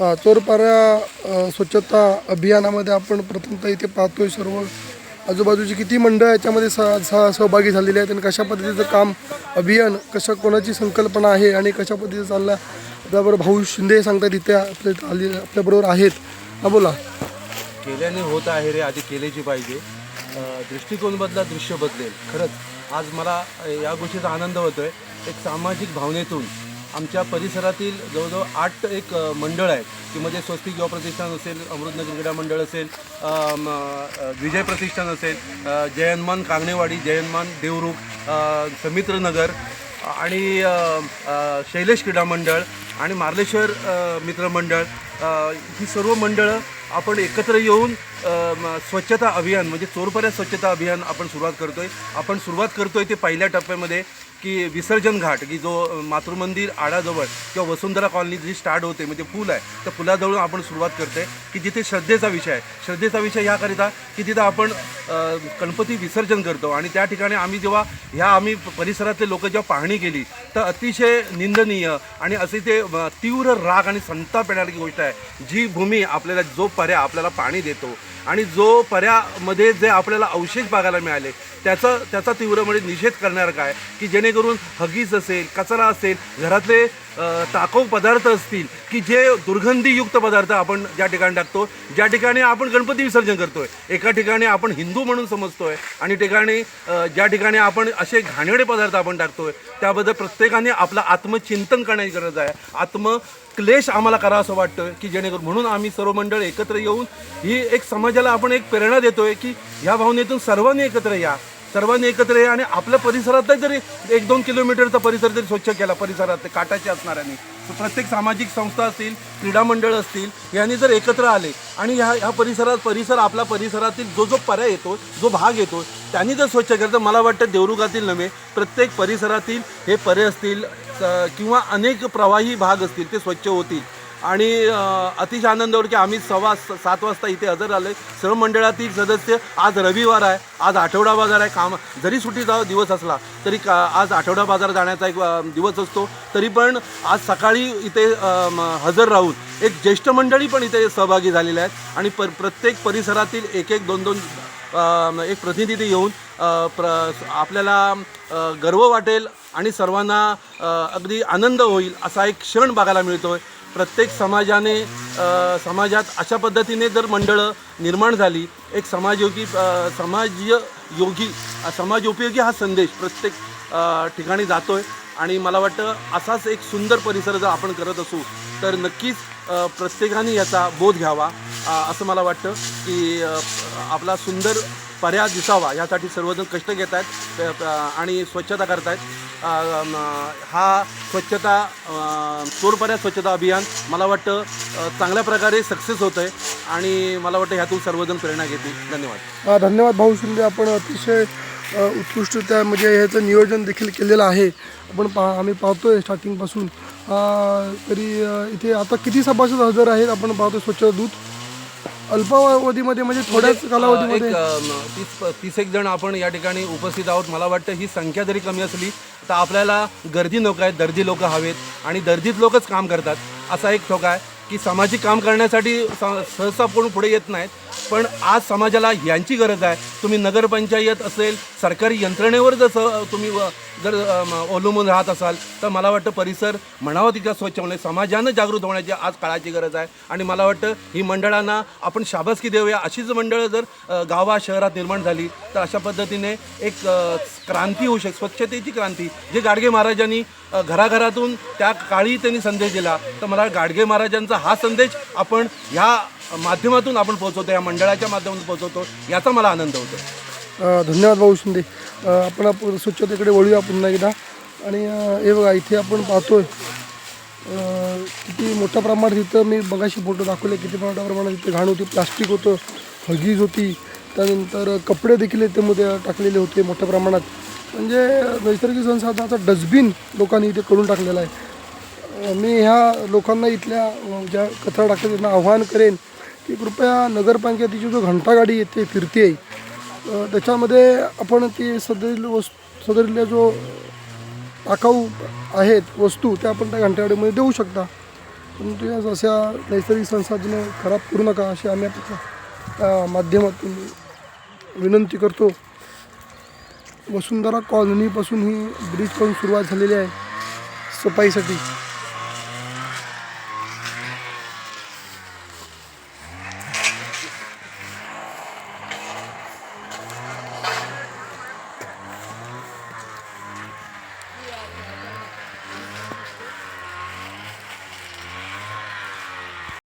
अ, चोरपाऱ्या स्वच्छता अभियानामध्ये आपण प्रथमतः इथे पाहतोय सर्व आजूबाजूची किती मंडळ याच्यामध्ये सह सह सहभागी झालेली आहेत आणि कशा पद्धतीचं काम अभियान कशा कोणाची संकल्पना आहे आणि कशा पद्धतीचं चालला त्याबरोबर भाऊ शिंदे सांगतात इथे आपल्या आपल्याबरोबर आहेत. हा बोला. केल्याने होत आहे रे आधी केलेची पाहिजे. दृष्टिकोन बदला दृश्य बदलेल. खरंच आज मला या गोष्टीचा आनंद होतोय. एक सामाजिक भावनेतून आमच्या परिसरातील जवळजवळ आठ एक मंडळ आहेत त्यामध्ये स्वस्तिक युवा प्रतिष्ठान असेल अमृतनगर क्रीडा मंडळ असेल विजय प्रतिष्ठान असेल जयनमान जयन्मान कांगणेवाडी जयनमान देवरुख समित्रनगर आणि शैलेश क्रीडा मंडळ आणि मार्लेश्वर मित्रमंडळ ही सर्व मंडळं आपण एकत्र येऊन स्वच्छता अभियान म्हणजे चोरपऱ्या स्वच्छता अभियान आपण सुरुवात करतो आहे आपण सुरुवात करतो आहे ते पहिल्या टप्प्यामध्ये की विसर्जन घाट की जो मातृमंदिर आडाजवळ किंवा वसुंधरा कॉलनी जी स्टार्ट होते म्हणजे पूल आहे त्या पुलाजवळून आपण सुरुवात करतोय की जिथे श्रद्धेचा विषय आहे. श्रद्धेचा विषय ह्याकरिता की तिथं आपण गणपती विसर्जन करतो. आणि त्या ठिकाणी आम्ही जेव्हा ह्या आम्ही परिसरातले लोक जेव्हा पाहणी केली तर अतिशय निंदनीय आणि असे ते तीव्र राग आणि संताप येणारी गोष्ट आहे. जी भूमी आपल्याला जो पर्या आपल्याला पाणी देतो. आणि जो पर्यामध्ये जे आपल्याला अवशेष बघायला मिळाले त्याचा त्याचा तीव्र म्हणजे निषेध करणार काय? की जेणेकरून हगीज असेल कचरा असेल घरातले टाकाऊ पदार्थ असतील की जे दुर्गंधीयुक्त पदार्थ आपण ज्या ठिकाणी टाकतो ज्या ठिकाणी आपण गणपती विसर्जन करतोय एका ठिकाणी आपण हिंदू म्हणून समजतोय आणि ठिकाणी ज्या ठिकाणी आपण असे घाणेडे पदार्थ आपण टाकतोय त्याबद्दल प्रत्येकाने आपलं आत्मचिंतन करण्याची गरज आहे. आत्म क्लेश आम्हाला करा असं वाटतं की जेणेकरून म्हणून आम्ही सर्व मंडळ एकत्र येऊन ही एक समाजाला आपण एक प्रेरणा देतोय की ह्या भावनेतून सर्वांनी एकत्र या. सर्वांनी एकत्र या आणि आपल्या परिसरातच जरी एक दोन किलोमीटरचा परिसर जरी स्वच्छ केला परिसरात काटाचे असणाऱ्यांनी तर प्रत्येक सामाजिक संस्था असतील क्रीडा मंडळ असतील यांनी जर एकत्र आले आणि ह्या ह्या परिसरात परिसर आपला परिसरातील जो जो पर्याय येतो जो भाग येतो त्यांनी जर स्वच्छ केलं तर मला वाटतं देवरुगातील नव्हे प्रत्येक परिसरातील हे पर्याय असतील किंवा अनेक प्रवाही भाग असतील ते स्वच्छ होतील. आणि अतिशय आनंद की आम्ही सव्वा सात वाजता इथे हजर आलो सर्व मंडळातील सदस्य आज रविवार आहे. आज आठवडा बाजार आहे. काम जरी सुट्टीचा दिवस असला तरी का आज आठवडा बाजार जाण्याचा एक दिवस असतो. तरी पण आज सकाळी इथे हजर राहून एक ज्येष्ठ मंडळी पण इथे सहभागी झालेले आहेत. आणि पर प्रत्येक परिसरातील एक एक दोन दोन एक प्रतिनिधी येऊन प्र आपल्याला गर्व वाटेल आणि सर्वांना अगदी आनंद होईल असा एक क्षण बघायला मिळतो आहे प्रत्येक समाजाने समाजात अशा पद्धतीने जर मंडळं निर्माण झाली एक समाजयोगी समाज योगी समाजोपयोगी हा संदेश प्रत्येक ठिकाणी जातो आहे आणि मला वाटतं असाच एक सुंदर परिसर जर आपण करत असू तर नक्कीच प्रत्येकाने याचा बोध घ्यावा. असं मला वाटतं की आपला सुंदर पर्याय दिसावा यासाठी सर्वजण कष्ट घेत आहेत आणि स्वच्छता करत आहेत. हा स्वच्छता अ, चोरपर्या स्वच्छता अभियान मला वाटतं चांगल्या प्रकारे सक्सेस होतं आहे आणि मला वाटतं ह्यातून सर्वजण प्रेरणा घेतील. धन्यवाद. धन्यवाद भाऊ शिंदे. आपण अतिशय उत्कृष्ट उत्कृष्टरित्या म्हणजे ह्याचं नियोजन देखील केलेलं आहे. आपण पा आम्ही पाहतो आहे स्टार्टिंगपासून तरी इथे आता किती सभासद हजर आहेत आपण पाहतो स्वच्छ दूत. अल्पावधीमध्ये म्हणजे थोड्याच कालावधीमध्ये. एक तीस तीस एक जण आपण या ठिकाणी उपस्थित आहोत. मला वाटतं ही संख्या जरी कमी असली तर आपल्याला गर्दी नको आहेत दर्दी लोक हवेत आणि दर्दीत लोकच काम करतात. असा एक ठोका आहे. की सामाजिक काम करण्यासाठी स- सहसा कोण पुढे येत नाहीत. पण आज समाजाला यांची गरज आहे. तुम्ही नगरपंचायत असेल सरकारी यंत्रणेवर जसं तुम्ही व- जर अवलंबून राहत असाल तर मला वाटतं परिसर म्हणावा तितका स्वच्छ म्हणजे समाजानं जागृत होण्याची आज काळाची गरज आहे. आणि मला वाटतं ही मंडळांना आपण शाबासकी देऊया. अशीच मंडळं जर गावा शहरात निर्माण झाली तर अशा पद्धतीने एक क्रांती होऊ शकते स्वच्छतेची क्रांती. जे गाडगे महाराजांनी घराघरातून त्या काळी त्यांनी संदेश दिला तर मला गाडगे महाराजांचा हा संदेश आपण ह्या माध्यमातून आपण पोहोचवतो या मंडळाच्या माध्यमातून पोहोचवतो याचा मला आनंद होतो. धन्यवाद भाऊ शिंदे. आपण आपण स्वच्छतेकडे वळूया पुन्हा एकदा. आणि हे बघा इथे आपण पाहतोय किती मोठ्या प्रमाणात इथं मी बघाशी फोटो दाखवले किती मोठ्या प्रमाणात इथे घाण होती प्लास्टिक होतं हगीज होती त्यानंतर कपडे देखील याच्यामध्ये टाकलेले होते मोठ्या प्रमाणात. म्हणजे नैसर्गिक संसाधनाचा डस्टबिन लोकांनी इथे करून टाकलेला आहे. मी ह्या लोकांना इथल्या ज्या कचरा टाकतात त्यांना आव्हान करेन की कृपया नगरपंचायतीची जो घंटागाडी येते फिरते आहे. त्याच्यामध्ये आपण ती सदरील वस् सदरील जो टाकाऊ आहेत वस्तू त्या आपण त्या घंटागाडीमध्ये देऊ शकता. परंतु या अशा नैसर्गिक संसाधनं खराब करू नका अशी आम्ही आपल्या माध्यमातून विनंती करतो. वसुंधरा कॉलनीपासून ही ब्रिजकडून सुरुवात झालेली आहे सफाईसाठी.